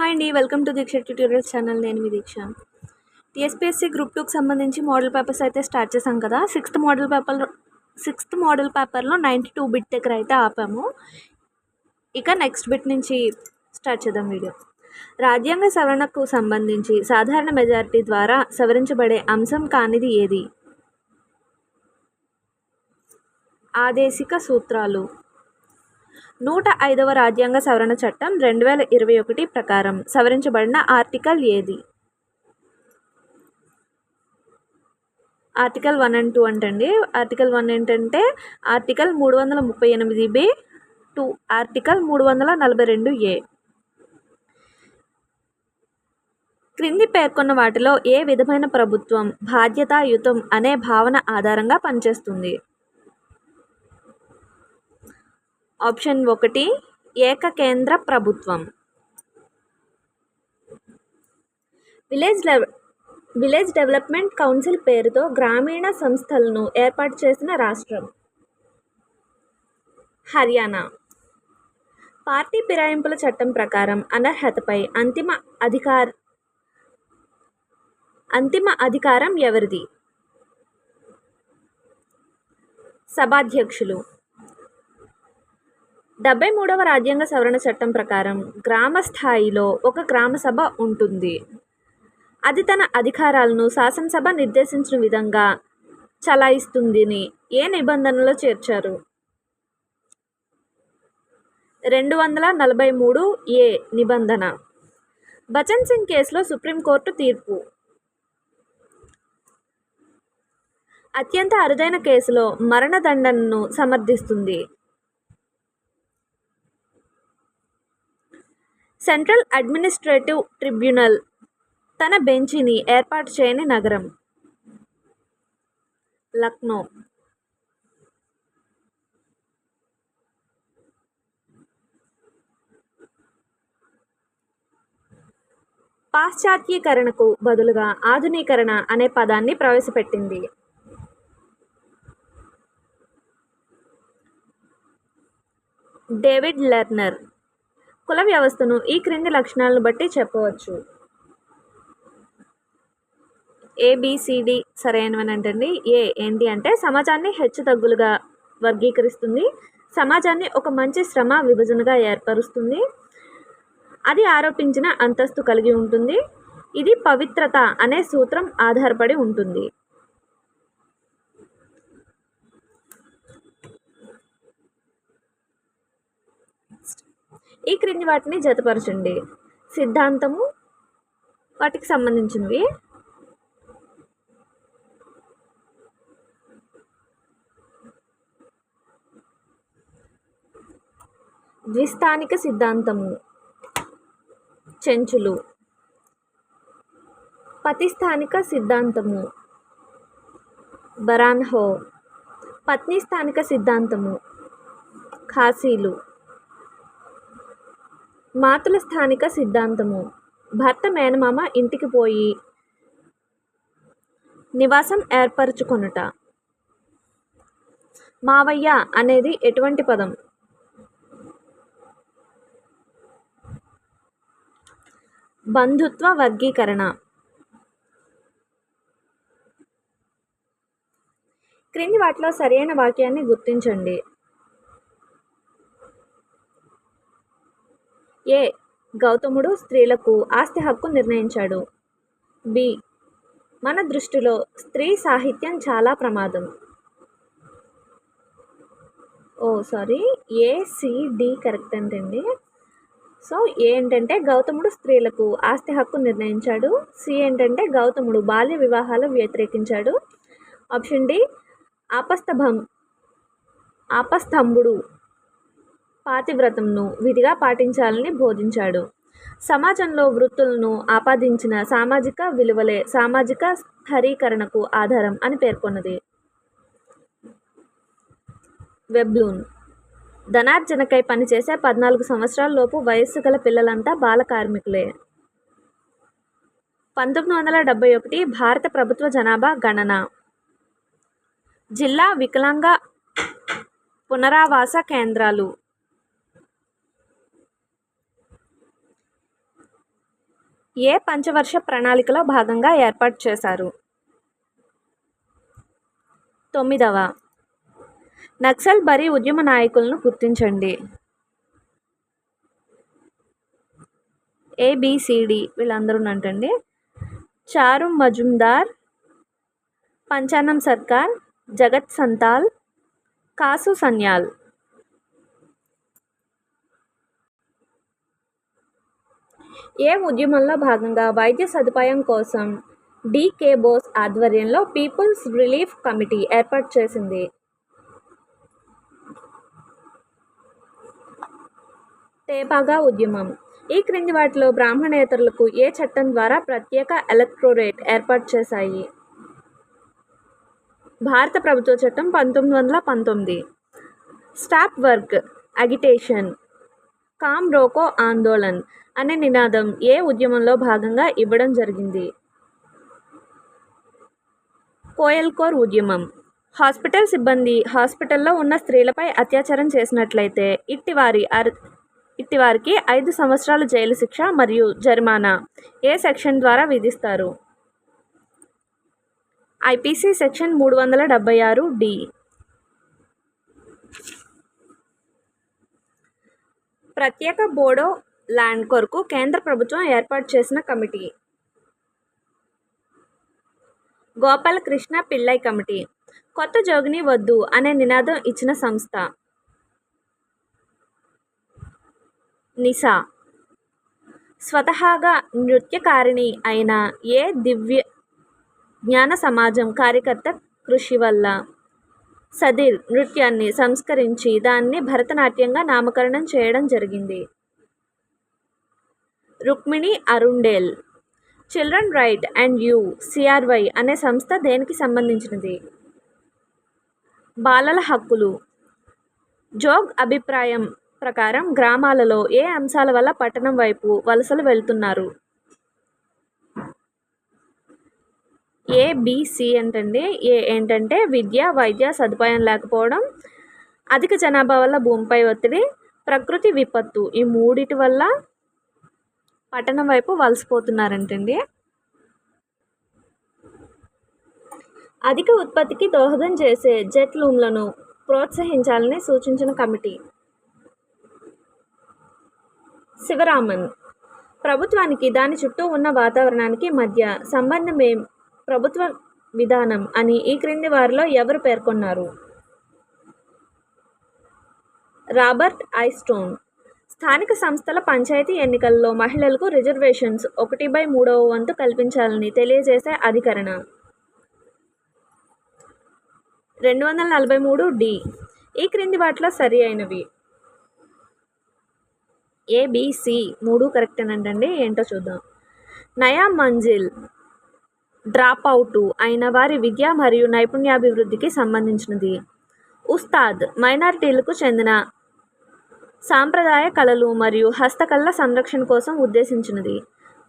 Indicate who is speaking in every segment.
Speaker 1: Hi అండి welcome to Deeksha tutorials channel నేను మీ దీక్ష. టీఎస్పీఎస్సీ గ్రూప్ టూకి సంబంధించి మోడల్ పేపర్స్ అయితే స్టార్ట్ చేసాం కదా. Sixth model paper sixth model పేపర్లో నైంటీ టూ బిట్ దగ్గర అయితే ఆపాము. ఇక నెక్స్ట్ బిట్ నుంచి స్టార్ట్ చేద్దాం వీడియో రాజ్యాంగ సవరణకు సంబంధించి సాధారణ మెజారిటీ ద్వారా సవరించబడే అంశం కానిది ఏది? ఆదేశిక సూత్రాలు. నూట ఐదవ రాజ్యాంగ సవరణ చట్టం రెండు వేల ఇరవై ఒకటి ప్రకారం సవరించబడిన ఆర్టికల్ ఏది? ఆర్టికల్ వన్ అండ్ టూ అంటండి. ఆర్టికల్ వన్ ఏంటంటే ఆర్టికల్ మూడు వందల ముప్పై ఎనిమిది బి టూ ఆర్టికల్ మూడు వందల నలభై రెండు ఏ. క్రింది పేర్కొన్న వాటిలో ఏ విధమైన ప్రభుత్వం బాధ్యతాయుతం అనే భావన ఆధారంగా పనిచేస్తుంది? ఆప్షన్ ఒకటి ఏకకేంద్ర ప్రభుత్వం. విలేజ్ విలేజ్ డెవలప్మెంట్ కౌన్సిల్ పేరుతో గ్రామీణ సంస్థలను ఏర్పాటు చేసిన రాష్ట్రం. హర్యానా. పార్టీ ఫిరాయింపుల చట్టం ప్రకారం అనర్హతపై అంతిమ అధికార అంతిమ అధికారం ఎవరిది? సభాధ్యక్షులు. డెబ్బై మూడవ రాజ్యాంగ సవరణ చట్టం ప్రకారం గ్రామ స్థాయిలో ఒక గ్రామసభ ఉంటుంది. అది తన అధికారాలను శాసనసభ నిర్దేశించిన విధంగా చలాయిస్తుందని ఏ నిబంధనలో చేర్చారు? రెండు వందల నలభై మూడు ఏ నిబంధన. బచన్ సింగ్ కేసులో సుప్రీంకోర్టు తీర్పు. అత్యంత అరుదైన కేసులో మరణదండనను సమర్థిస్తుంది. సెంట్రల్ అడ్మినిస్ట్రేటివ్ ట్రిబ్యునల్ తన బెంచిని ఏర్పాటు చేయని నగరం. లక్నో. పాశ్చాత్యీకరణకు బదులుగా ఆధునీకరణ అనే పదాన్ని ప్రవేశపెట్టింది. David Lerner. కుల వ్యవస్థను ఈ క్రింది లక్షణాలను బట్టి చెప్పవచ్చు. ఏబిసిడి సరైనవనంటండి. ఏ ఏంటి అంటే సమాజాన్ని హెచ్చు తగ్గులుగా వర్గీకరిస్తుంది. సమాజాన్ని ఒక మంచి శ్రమ విభజనగా ఏర్పరుస్తుంది. అది ఆరోపించిన అంతస్తు కలిగి ఉంటుంది. ఇది పవిత్రత అనే సూత్రం ఆధారపడి ఉంటుంది. ఈ క్రింది వాటిని జతపరచండి. సిద్ధాంతము వాటికి సంబంధించినవి. ద్విస్థానిక సిద్ధాంతము. చెంచులు. పతిస్థానిక సిద్ధాంతము. బరాన్హో. పత్ని స్థానిక సిద్ధాంతము. ఖాసీలు. మాతుల స్థానిక సిద్ధాంతము. భర్త మేనమామ ఇంటికి పోయి నివాసం ఏర్పరచుకొనుట. మావయ్య అనేది ఎటువంటి పదం? బంధుత్వ వర్గీకరణ. క్రింది వాటిలో సరైన వాక్యాన్ని గుర్తించండి. ఏ గౌతముడు స్త్రీలకు ఆస్తి హక్కు నిర్ణయించాడు. బి. మన దృష్టిలో స్త్రీ సాహిత్యం చాలా ప్రమాదం. Oh sorry. ఏసిడి కరెక్ట్ అంటండి. సో ఏ ఏంటంటే గౌతముడు స్త్రీలకు ఆస్తి హక్కు నిర్ణయించాడు. సి ఏంటంటే గౌతముడు బాల్య వివాహాలు వ్యతిరేకించాడు. ఆప్షన్ డి ఆపస్తభం ఆపస్తంభుడు పాతివ్రతంను విధిగా పాటించాలని బోధించాడు. సమాజంలో వృత్తులను ఆపాదించిన సామాజిక విలువలే సామాజిక స్థరీకరణకు ఆధారం అని పేర్కొన్నది. వెబ్లూన్ ధనార్జనకై పనిచేసే పద్నాలుగు సంవత్సరాలలోపు వయస్సు గల పిల్లలంతా బాల కార్మికులే. పంతొమ్మిది వందల డెబ్బై ఒకటి భారత ప్రభుత్వ జనాభా గణన. జిల్లా వికలాంగ పునరావాస కేంద్రాలు. ఏ పంచవర్ష ప్రణాళికలో భాగంగా ఏర్పాటు చేశారు? తొమ్మిదవ. నక్సల్ బరీ ఉద్యమ నాయకులను గుర్తించండి. ఏబిసిడి వీళ్ళందరూ అంటండి చారు మజుందార్ పంచానం సర్కార్ జగత్ సంతాల్ కాసు సన్యాల్. ఏ ఉద్యమంలో భాగంగా వైద్య సదుపాయం కోసం డికే బోస్ ఆధ్వర్యంలో పీపుల్స్ రిలీఫ్ కమిటీ ఏర్పాటు చేసింది. తేపాగా ఉద్యమం. ఈ క్రింది వాటిలో బ్రాహ్మణేతరులకు ఏ చట్టం ద్వారా ప్రత్యేక ఎలక్ట్రోరేట్ ఏర్పాటు చేశాయి? భారత ప్రభుత్వ చట్టం పంతొమ్మిది వందల పంతొమ్మిది. స్టాప్ వర్క్ అగిటేషన్ కామ్ రోకో ఆందోళన్ అనే నినాదం ఏ ఉద్యమంలో భాగంగా ఇవ్వడం జరిగింది? కోయల్కోర్ ఉద్యమం. హాస్పిటల్ సిబ్బంది హాస్పిటల్లో ఉన్న స్త్రీలపై అత్యాచారం చేసినట్లయితే ఇట్టివారి అర్ ఇట్టివారికి ఐదు సంవత్సరాల జైలు శిక్ష మరియు జరిమానా ఏ సెక్షన్ ద్వారా విధిస్తారు? ఐపీసీ సెక్షన్ మూడు వందల డెబ్బై ఆరు డి. ప్రత్యేక బోడో ల్యాండ్ కొరకు కేంద్ర ప్రభుత్వం ఏర్పాటు చేసిన కమిటీ. గోపాలకృష్ణ పిల్లై కమిటీ. కొత్త జోగిని వద్దు అనే నినాదం ఇచ్చిన సంస్థ. నిసా. స్వతహాగా నృత్యకారిణి అయిన ఏ దివ్య జ్ఞాన సమాజం కార్యకర్త కృషి వల్ల సదీర్ నృత్యాన్ని సంస్కరించి దాన్ని భరతనాట్యంగా నామకరణం చేయడం జరిగింది. Rukmini Arundale children right and you CRY అనే సంస్థ దేనికి సంబంధించినది? బాలల హక్కులు. జోగ్ అభిప్రాయం ప్రకారం గ్రామాలలో ఏ అంశాల వల్ల పట్టణం వైపు వలసలు వెళ్తున్నారు? ఏబిసి అంటండి. ఏ ఏంటంటే విద్య వైద్య సదుపాయం లేకపోవడం అధిక జనాభా వల్ల భూమిపై ఒత్తిడి ప్రకృతి విపత్తు ఈ మూడిటి వల్ల పట్టణం వైపు వలసపోతున్నారంటండి. అధిక ఉత్పత్తికి దోహదం చేసే జెట్ లూమ్లను ప్రోత్సహించాలని సూచించిన కమిటీ. శివరామన్ ప్రభుత్వానికి దాని చుట్టూ ఉన్న వాతావరణానికి మధ్య సంబంధమే ప్రభుత్వ విధానం అని ఈ క్రింది వారిలో ఎవరు పేర్కొన్నారు? Robert Eyestone. స్థానిక సంస్థల పంచాయతీ ఎన్నికల్లో మహిళలకు రిజర్వేషన్స్ ఒకటి బై మూడవ వంతు కల్పించాలని తెలియజేసే అధికరణ. రెండు వందల నలభై మూడు డి. ఈ క్రింది వాటిలో సరి అయినవి. ఏబిసి మూడు కరెక్ట్ అంటండి ఏంటో చూద్దాం. నయా మంజిల్. డ్రాప్ అవుట్ అయిన వారి విద్య మరియు నైపుణ్యాభివృద్ధికి సంబంధించినది. ఉస్తాద్ మైనారిటీలకు చెందిన సాంప్రదాయ కళలు మరియు హస్తకళల సంరక్షణ కోసం ఉద్దేశించినది.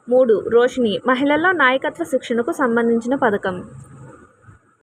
Speaker 1: మూడు రోషిని మహిళల్లో నాయకత్వ శిక్షణకు సంబంధించిన పథకం.